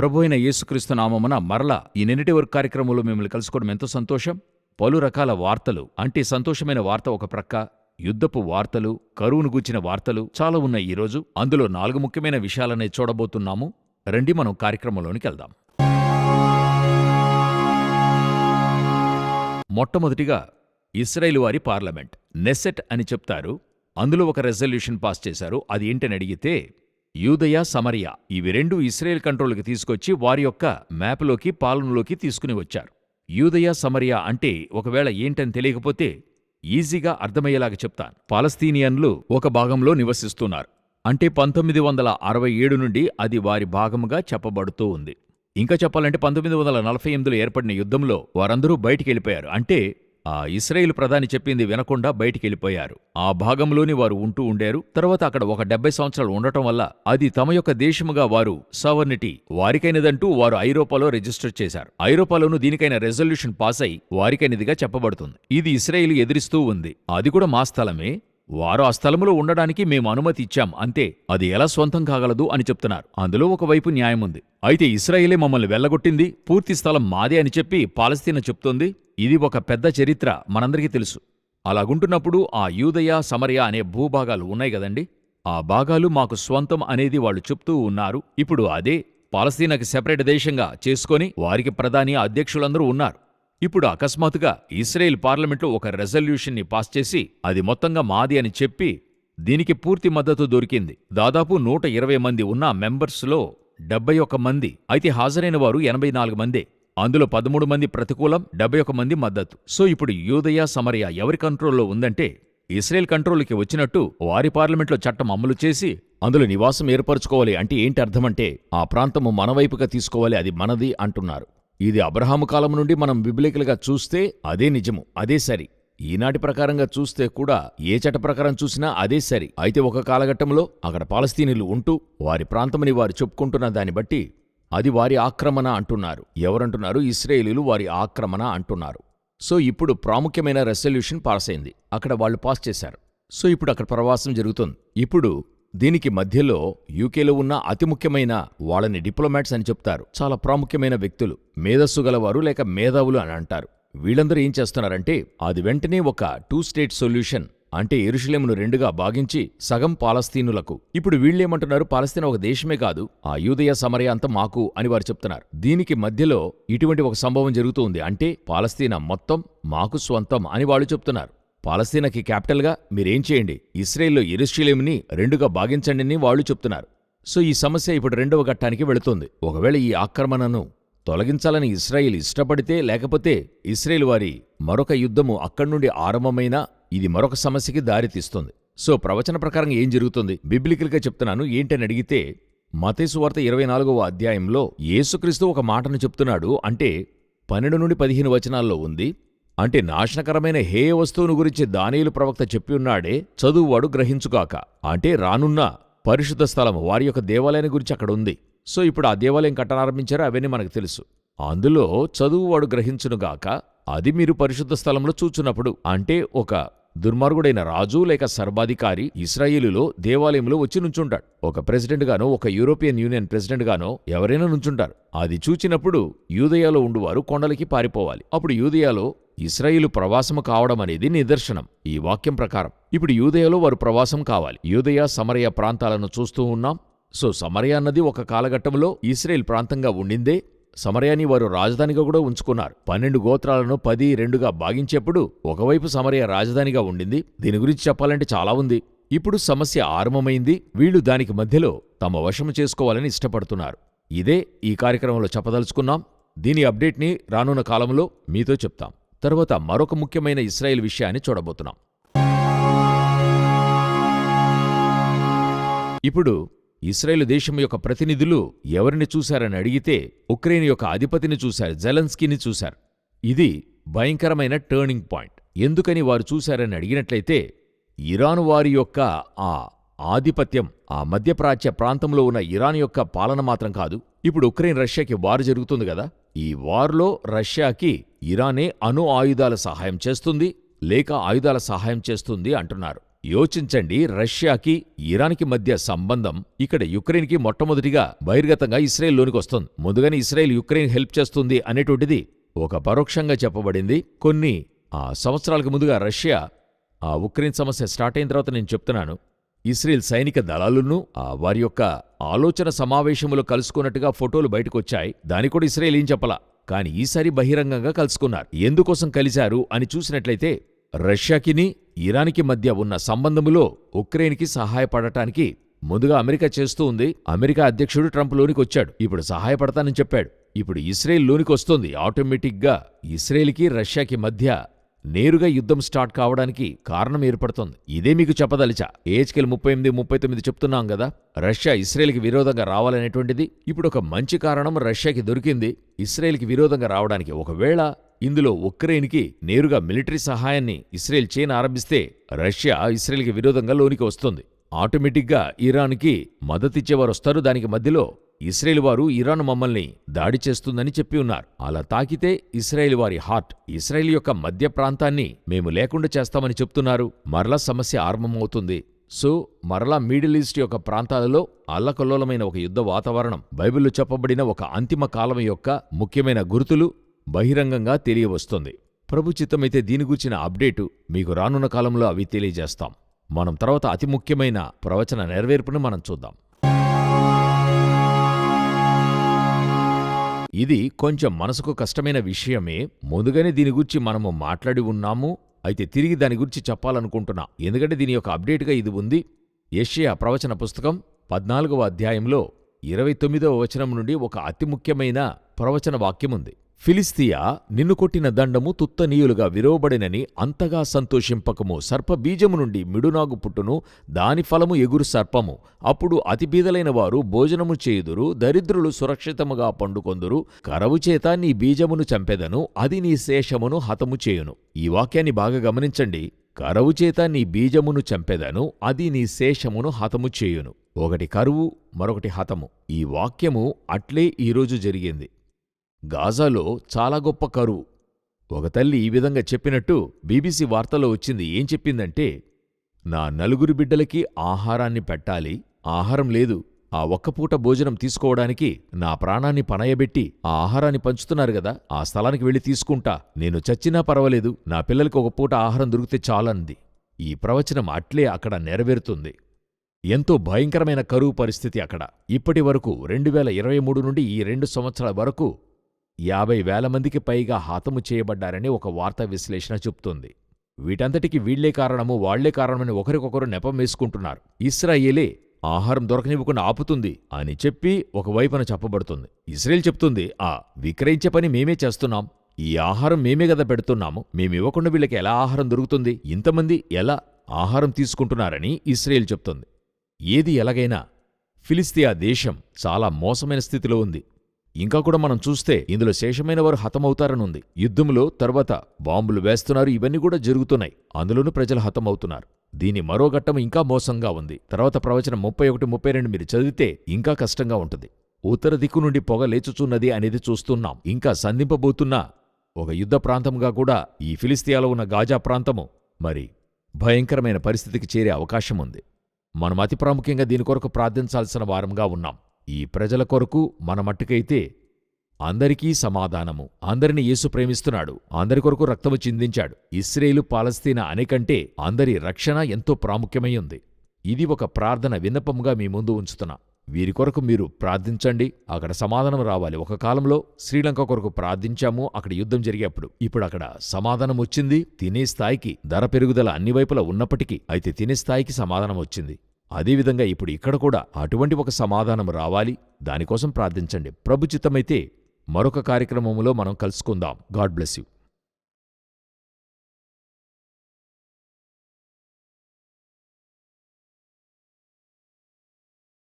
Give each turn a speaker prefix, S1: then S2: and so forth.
S1: ప్రభు అయిన యేసుక్రీస్తు నామమున మరల ఈ నిన్నటి వరకు కార్యక్రమంలో మిమ్మల్ని కలుసుకోవడం ఎంతో సంతోషం. పలు రకాల వార్తలు అంటే సంతోషమైన వార్త ఒక ప్రక్క యుద్ధపు వార్తలు కరువును గూర్చిన వార్తలు చాలా ఉన్నాయి ఈరోజు అందులో నాలుగు ముఖ్యమైన విషయాలనే చూడబోతున్నాము. రండి మనం కార్యక్రమంలోనికి వెళ్దాం. మొట్టమొదటిగా ఇస్రాయిల్ వారి పార్లమెంట్ నెసెట్ అని చెప్తారు. అందులో ఒక రెజల్యూషన్ పాస్ చేశారు. అది ఏంటని అడిగితే యూదయ సమరియా ఇవి రెండు ఇస్రాయేల్ కంట్రోల్కి తీసుకొచ్చి వారి యొక్క మ్యాప్లోకి పాలనలోకి తీసుకుని వచ్చారు. యూదయ సమరియా అంటే ఒకవేళ ఏంటని తెలియకపోతే ఈజీగా అర్థమయ్యేలాగా చెప్తాను. పాలస్తీనియన్లు ఒక భాగంలో నివసిస్తున్నారు. అంటే పంతొమ్మిది వందల అరవై ఏడు నుండి అది వారి భాగముగా చెప్పబడుతూ ఉంది. ఇంకా చెప్పాలంటే పంతొమ్మిది వందల నలభై ఎనిమిదిలో ఏర్పడిన యుద్ధంలో వారందరూ బయటికి వెళ్ళిపోయారు అంటే ఆ ఇస్రాయిల్ ప్రధాని చెప్పింది వినకుండా బయటికెళ్ళిపోయారు. ఆ భాగంలోని వారు ఉంటూ ఉండారు. తర్వాత అక్కడ ఒక డెబ్బై సంవత్సరాలు ఉండటం వల్ల అది తమ యొక్క దేశముగా వారు సవర్నిటీ వారికైనదంటూ వారు ఐరోపాలో రిజిస్టర్ చేశారు. ఐరోపాలోనూ దీనికైన రెజల్యూషన్ పాస్ అయి వారికైనదిగా చెప్పబడుతుంది. ఇది ఇస్రాయిల్ ఎదిరిస్తూ ఉంది. అది కూడా మా స్థలమే. వారు ఆ స్థలములో ఉండడానికి మేము అనుమతి ఇచ్చాం అంతే. అది ఎలా స్వంతం కాగలదు అని చెప్తున్నారు. అందులో ఒకవైపు న్యాయముంది అయితే ఇస్రాయేలే మమ్మల్ని వెళ్ళగొట్టింది పూర్తి స్థలం మాదే అని చెప్పి పాలస్తీనా చెప్తోంది. ఇది ఒక పెద్ద చరిత్ర మనందరికీ తెలుసు. అలాగుంటున్నప్పుడు ఆ యూదయ సమరయ అనే భూభాగాలు ఉన్నాయి గదండి ఆ భాగాలు మాకు స్వంతం అనేది వాళ్ళు చెప్తూ ఉన్నారు. ఇప్పుడు అదే పాలస్తీనాకి సెపరేట్ దేశంగా చేసుకొని వారికి ప్రధాని అధ్యక్షులందరూ ఉన్నారు. ఇప్పుడు అకస్మాత్తుగా ఇస్రాయేల్ పార్లమెంట్లో ఒక రెజల్యూషన్ని పాస్ చేసి అది మొత్తంగా మాది అని చెప్పి దీనికి పూర్తి మద్దతు దొరికింది. దాదాపు నూట ఇరవై మంది ఉన్న మెంబర్స్లో డెబ్బై ఒక్క మంది అయితే హాజరైన వారు ఎనభై నాలుగు మందే. అందులో పదమూడు మంది ప్రతికూలం డెబ్బై ఒక మంది మద్దతు. సో ఇప్పుడు యూదయ సమరయ ఎవరి కంట్రోల్లో ఉందంటే ఇస్రాయేల్ కంట్రోల్కి వచ్చినట్టు వారి పార్లమెంట్లో చట్టం అమలు చేసి అందులో నివాసం ఏర్పరచుకోవాలి అంటే ఏంటి అర్థమంటే ఆ ప్రాంతము మనవైపుగా తీసుకోవాలి అది మనది అంటున్నారు. ఇది అబ్రహాము కాలం నుండి మనం బిబ్లికలుగా చూస్తే అదే నిజము అదే సరి. ఈనాటి ప్రకారంగా చూస్తే కూడా ఏ చట ప్రకారం చూసినా అదే సరి. అయితే ఒక కాలఘట్టంలో అక్కడ పాలస్తీనీలు ఉంటూ వారి ప్రాంతమని వారు చెప్పుకుంటున్న దాన్ని బట్టి అది వారి ఆక్రమణ అంటున్నారు. ఎవరంటున్నారు? ఇస్రాయేలీలు వారి ఆక్రమణ అంటున్నారు. సో ఇప్పుడు ప్రాముఖ్యమైన రెసల్యూషన్ పాస్ అయింది. అక్కడ వాళ్ళు పాస్ చేశారు. సో ఇప్పుడు అక్కడ ప్రవాసం జరుగుతుంది. ఇప్పుడు దీనికి మధ్యలో యూకేలో ఉన్న అతి ముఖ్యమైన వాళ్ళని డిప్లొమాట్స్ అని చెప్తారు. చాలా ప్రాముఖ్యమైన వ్యక్తులు మేధస్సు గలవారు లేక మేధావులు అని అంటారు. వీళ్ళందరూ ఏం చేస్తున్నారంటే అది వెంటనే ఒక టూ స్టేట్ సొల్యూషన్ అంటే ఎరుషులేమును రెండుగా భాగించి సగం పాలస్తీనులకు. ఇప్పుడు వీళ్ళేమంటున్నారు పాలస్తీన్ ఒక దేశమే కాదు ఆ యూదయ సమరయ అంతా మాకు అని వారు చెప్తున్నారు. దీనికి మధ్యలో ఇటువంటి ఒక సంభవం జరుగుతూ ఉంది అంటే పాలస్తీనా మొత్తం మాకు స్వంతం అని వాళ్ళు చెప్తున్నారు. పాలస్తీనాకి క్యాపిటల్గా మీరేం చేయండి? ఇస్రాయేల్లో ఎరుషలేముని రెండుగా భాగించండిని వాళ్ళు చెప్తున్నారు. సో ఈ సమస్య ఇప్పుడు రెండవ ఘట్టానికి వెళుతుంది. ఒకవేళ ఈ ఆక్రమణను తొలగించాలని ఇస్రాయిల్ ఇష్టపడితే లేకపోతే ఇస్రాయేల్ వారి మరొక యుద్ధము అక్కడి నుండి ఆరంభమైనా ఇది మరొక సమస్యకి దారితీస్తుంది సో ప్రవచన ప్రకారం ఏం జరుగుతుంది? బిబ్లికల్గా చెప్తున్నాను ఏంటని అడిగితే మతేసు వార్త ఇరవై నాలుగవ అధ్యాయంలో యేసుక్రీస్తు ఒక మాటను చెప్తున్నాడు. అంటే పన్నెండు నుండి పదిహేను వచనాల్లో ఉంది. అంటే నాశనకరమైన హేయ వస్తువును గురించి దానియులు ప్రవక్త చెప్పి ఉన్నాడే చదువువాడు గ్రహించుగాక. అంటే రానున్న పరిశుద్ధ స్థలం వారి యొక్క దేవాలయాన్ని గురించి అక్కడ ఉంది. సో ఇప్పుడు ఆ దేవాలయం కట్టనారంభించారో అవన్నీ మనకు తెలుసు. అందులో చదువువాడు గ్రహించునుగాక అది మీరు పరిశుద్ధ స్థలంలో చూచున్నప్పుడు అంటే ఒక దుర్మార్గుడైన రాజు లేక సర్వాధికారి ఇస్రాయిలులో దేవాలయంలో వచ్చి నుంచుంటాడు. ఒక ప్రెసిడెంట్ గానో ఒక యూరోపియన్ యూనియన్ ప్రెసిడెంట్ గానో ఎవరైనా నుంచుంటారు. అది చూచినప్పుడు యూదయాలో ఉండువారు కొండలకి పారిపోవాలి. అప్పుడు యూదయాలో ఇస్రాయిలు ప్రవాసము కావడం అనేది నిదర్శనం. ఈ వాక్యం ప్రకారం ఇప్పుడు యూదయలో వారు ప్రవాసం కావాలి. యూదయ సమరయ ప్రాంతాలను చూస్తూ ఉన్నాం. సో సమరయ అన్నది ఒక కాలఘట్టంలో ఇస్రాయిల్ ప్రాంతంగా ఉండిందే. సమరయాని వారు రాజధానిగా కూడా ఉంచుకున్నారు. పన్నెండు గోత్రాలను పది రెండుగా భాగించేప్పుడు ఒకవైపు సమరయ రాజధానిగా ఉండింది. దీని గురించి చెప్పాలంటే చాలా ఉంది. ఇప్పుడు సమస్య ఆరంభమైంది. వీళ్ళు దానికి మధ్యలో తమ వశము చేసుకోవాలని ఇష్టపడుతున్నారు. ఇదే ఈ కార్యక్రమంలో చెప్పదలుచుకున్నాం. దీని అప్డేట్ని రానున్న కాలంలో మీతో చెప్తాం. తర్వాత మరొక ముఖ్యమైన ఇస్రాయిల్ విషయాన్ని చూడబోతున్నాం. ఇప్పుడు ఇస్రాయేల్ దేశం యొక్క ప్రతినిధులు ఎవరిని చూశారని అడిగితే ఉక్రెయిన్ యొక్క అధిపతిని చూశారు జెలెన్స్కీని చూశారు. ఇది భయంకరమైన టర్నింగ్ పాయింట్ ఎందుకని వారు చూశారని అడిగినట్లయితే ఇరాన్ వారి యొక్క ఆ ఆధిపత్యం ఆ మధ్యప్రాచ్య ప్రాంతంలో ఉన్న ఇరాన్ యొక్క పాలన మాత్రం కాదు. ఇప్పుడు ఉక్రెయిన్ రష్యాకి వారు జరుగుతుంది కదా. ఈ వార్లో రష్యాకి ఇరానే అణు ఆయుధాల సహాయం చేస్తుంది లేక ఆయుధాల సహాయం చేస్తుంది అంటున్నారు. యోచించండి రష్యాకి ఇరాన్కి మధ్య సంబంధం ఇక్కడ యుక్రెయిన్కి మొట్టమొదటిగా బహిర్గతంగా ఇస్రాయేల్లోనికి వస్తుంది. ముందుగానే ఇస్రాయెల్ యుక్రెయిన్ హెల్ప్ చేస్తుంది అనేటువంటిది ఒక పరోక్షంగా చెప్పబడింది. కొన్ని ఆ సంవత్సరాలకు ముందుగా రష్యా ఆ ఉక్రెయిన్ సమస్య స్టార్ట్ అయిన తర్వాత నేను చెప్తున్నాను. ఇస్రేల్ సైనిక దళాలను ఆ వారి యొక్క ఆలోచన సమావేశములో కలుసుకున్నట్టుగా ఫోటోలు బయటకొచ్చాయి. దాని కూడా ఇస్రేల్ ఏం చెప్పలా? కానీ ఈసారి బహిరంగంగా కలుసుకున్నారు. ఎందుకోసం కలిశారు అని చూసినట్లయితే రష్యాకిని ఇరాన్కి మధ్య ఉన్న సంబంధములో ఉక్రెయిన్కి సహాయపడటానికి ముందుగా అమెరికా చేస్తూ ఉంది. అమెరికా అధ్యక్షుడు ట్రంప్ లోనికి వచ్చాడు ఇప్పుడు సహాయపడతానని చెప్పాడు. ఇప్పుడు ఇస్రేల్ లోనికి వస్తోంది ఆటోమేటిక్గా ఇస్రేల్కి రష్యాకి మధ్య నేరుగా యుద్ధం స్టార్ట్ కావడానికి కారణం ఏర్పడుతోంది. ఇదే మీకు చెప్పదలిచా. ఏహెచ్కెల్ ముప్పై ఎనిమిది ముప్పై తొమ్మిది చెప్తున్నాం కదా. రష్యా ఇస్రాయేల్కి విరోధంగా రావాలనేటువంటిది ఇప్పుడు ఒక మంచి కారణం రష్యాకి దొరికింది. ఇస్రాయేల్కి విరోధంగా రావడానికి ఒకవేళ ఇందులో ఉక్రెయిన్కి నేరుగా మిలిటరీ సహాయాన్ని ఇస్రాయెల్ చేయని ఆరంభిస్తే రష్యా ఇస్రాయేల్కి విరోధంగా లోనికి వస్తుంది. ఆటోమేటిక్గా ఇరాన్కి మద్దతిచ్చేవారు వస్తారు. దానికి మధ్యలో ఇస్రాయేల్ వారు ఇరాన్ మమ్మల్ని దాడి చేస్తుందని చెప్పి ఉన్నారు. అలా తాకితే ఇస్రాయేల్ వారి హార్ట్ ఇస్రాయేల్ యొక్క మధ్య ప్రాంతాన్ని మేము లేకుండా చేస్తామని చెప్తున్నారు. మరలా సమస్య ఆరంభమవుతుంది. సో మరలా మిడిల్ ఈస్ట్ యొక్క ప్రాంతాలలో అల్లకల్లోలమైన ఒక యుద్ధ వాతావరణం బైబిల్లో చెప్పబడిన ఒక అంతిమ కాలం యొక్క ముఖ్యమైన గుర్తులు బహిరంగంగా తెలియవస్తుంది. ప్రభు చిత్తమైతే దీని గురించిన అప్డేటు మీకు రానున్న కాలంలో అవి తెలియజేస్తాం. మనం తర్వాత అతి ముఖ్యమైన ప్రవచన నెరవేర్పును మనం చూద్దాం. ఇది కొంచెం మనసుకు కష్టమైన విషయమే. ముందుగానే దీని గురించి మనము మాట్లాడి ఉన్నాము. అయితే తిరిగి దాని గురించి చెప్పాలనుకుంటున్నా. ఎందుకంటే దీని యొక్క అప్డేట్గా ఇది ఉంది. ఏషియా ప్రవచన పుస్తకం పద్నాలుగవ అధ్యాయంలో ఇరవై తొమ్మిదవ వచనం నుండి ఒక అతి ముఖ్యమైన ప్రవచన వాక్యముంది ఫిలిస్తియా నిన్ను కొట్టిన దండము తుత్తనీయులుగా విరవబడినని అంతగా సంతోషింపకము. సర్పబీజము నుండి మిడునాగు పుట్టును దాని ఫలము ఎగురు సర్పము. అప్పుడు అతిబీదలైన వారు భోజనము చేయుదురు దరిద్రులు సురక్షితముగా పండుకొందురు. కరవు చేత నీ బీజమును చంపెదను అది నీ శేషమును హతము చేయును. ఈ వాక్యాన్ని బాగా గమనించండి. కరవుచేత నీ బీజమును చంపెదను అది నీ శేషమును హతము చేయును. ఒకటి కరువు మరొకటి హతము. ఈ వాక్యము అట్లే ఈరోజు జరిగింది. గాజాలో చాలా గొప్ప కరువు. ఒక తల్లి ఈ విధంగా చెప్పినట్టు బీబీసీ వార్తలో వచ్చింది. ఏం చెప్పిందంటే నా నలుగురు బిడ్డలకి ఆహారాన్ని పెట్టాలి. ఆహారం లేదు. ఆ ఒక్కపూట భోజనం తీసుకోవడానికి నా ప్రాణాన్ని పనయబెట్టి ఆ ఆహారాన్ని పంచుతున్నారు గదా ఆ స్థలానికి వెళ్ళి తీసుకుంటా. నేను చచ్చినా పర్వాలేదు. నా పిల్లలకి ఒక పూట ఆహారం దొరికితే చాలంది. ఈ ప్రవచనం అట్లే అక్కడ నెరవేరుతుంది. ఎంతో భయంకరమైన కరువు పరిస్థితి అక్కడ. ఇప్పటి వరకు రెండు వేల ఇరవై మూడు నుండి ఈ రెండు సంవత్సరాల వరకు యాభై వేల మందికి పైగా హతము చేయబడ్డారని ఒక వార్తా విశ్లేషణ చెబుతోంది. వీటంతటికి వీళ్ళే కారణము వాళ్ళే కారణమని ఒకరికొకరు నెపం వేసుకుంటున్నారు. ఇస్రాయేలే ఆహారం దొరకనివ్వకుండా ఆపుతుంది అని చెప్పి ఒకవైపున చెప్పబడుతుంది. ఇస్రాయేల్ చెప్తుంది ఆ విక్రయించే పని మేమే చేస్తున్నాం. ఈ ఆహారం మేమే గదా పెడుతున్నాము. మేమివ్వకుండా వీళ్ళకి ఎలా ఆహారం దొరుకుతుంది? ఇంతమంది ఎలా ఆహారం తీసుకుంటున్నారని ఇస్రాయేల్ చెప్తుంది ఏది ఎలాగైనా ఫిలిస్తియా దేశం చాలా మోసమైన స్థితిలో ఉంది. ఇంకా కూడా మనం చూస్తే ఇందులో శేషమైన వారు హతమవుతారనుంది. యుద్ధములో తర్వాత బాంబులు వేస్తున్నారు ఇవన్నీ కూడా జరుగుతున్నాయి. అందులోనూ ప్రజలు హతమవుతున్నారు. దీని మరో ఘట్టం ఇంకా మోసంగా ఉంది. తర్వాత ప్రవచనం ముప్పై ఒకటి ముప్పై రెండు మీరు చదివితే ఇంకా కష్టంగా ఉంటుంది. ఉత్తర దిక్కు నుండి పొగ లేచుచున్నది అనేది చూస్తున్నాం. ఇంకా సంధింపబోతున్న ఒక యుద్ధ ప్రాంతంగా కూడా ఈ ఫిలిస్తీయాలో ఉన్న గాజా ప్రాంతము మరి భయంకరమైన పరిస్థితికి చేరే అవకాశం ఉంది. మనం అతి ప్రాముఖ్యంగా దీని కొరకు ప్రార్థించాల్సిన వారంగా ఉన్నాం. ఈ ప్రజల కొరకు మన మట్టుకైతే అందరికీ సమాధానము. అందరిని యేసు ప్రేమిస్తున్నాడు. అందరి కొరకు రక్తము చిందించాడు. ఇస్రేలు పాలస్తీనా అనేకంటే అందరి రక్షణ ఎంతో ప్రాముఖ్యమై ఉంది. ఇది ఒక ప్రార్థన విన్నపముగా మీ ముందు ఉంచుతున్నా. వీరి కొరకు మీరు ప్రార్థించండి. అక్కడ సమాధానం రావాలి. ఒక కాలంలో శ్రీలంక కొరకు ప్రార్థించాము. అక్కడ యుద్ధం జరిగేప్పుడు. ఇప్పుడు అక్కడ సమాధానం వచ్చింది. తినే స్థాయికి ధర పెరుగుదల అన్ని వైపులా ఉన్నప్పటికీ అయితే తినే స్థాయికి సమాధానం వచ్చింది. అదేవిధంగా ఇప్పుడు ఇక్కడ కూడా అటువంటి ఒక సమాధానం రావాలి. దానికోసం ప్రార్థించండి. ప్రభుచితమైతే మరొక కార్యక్రమంలో మనం కలుసుకుందాం. God bless you.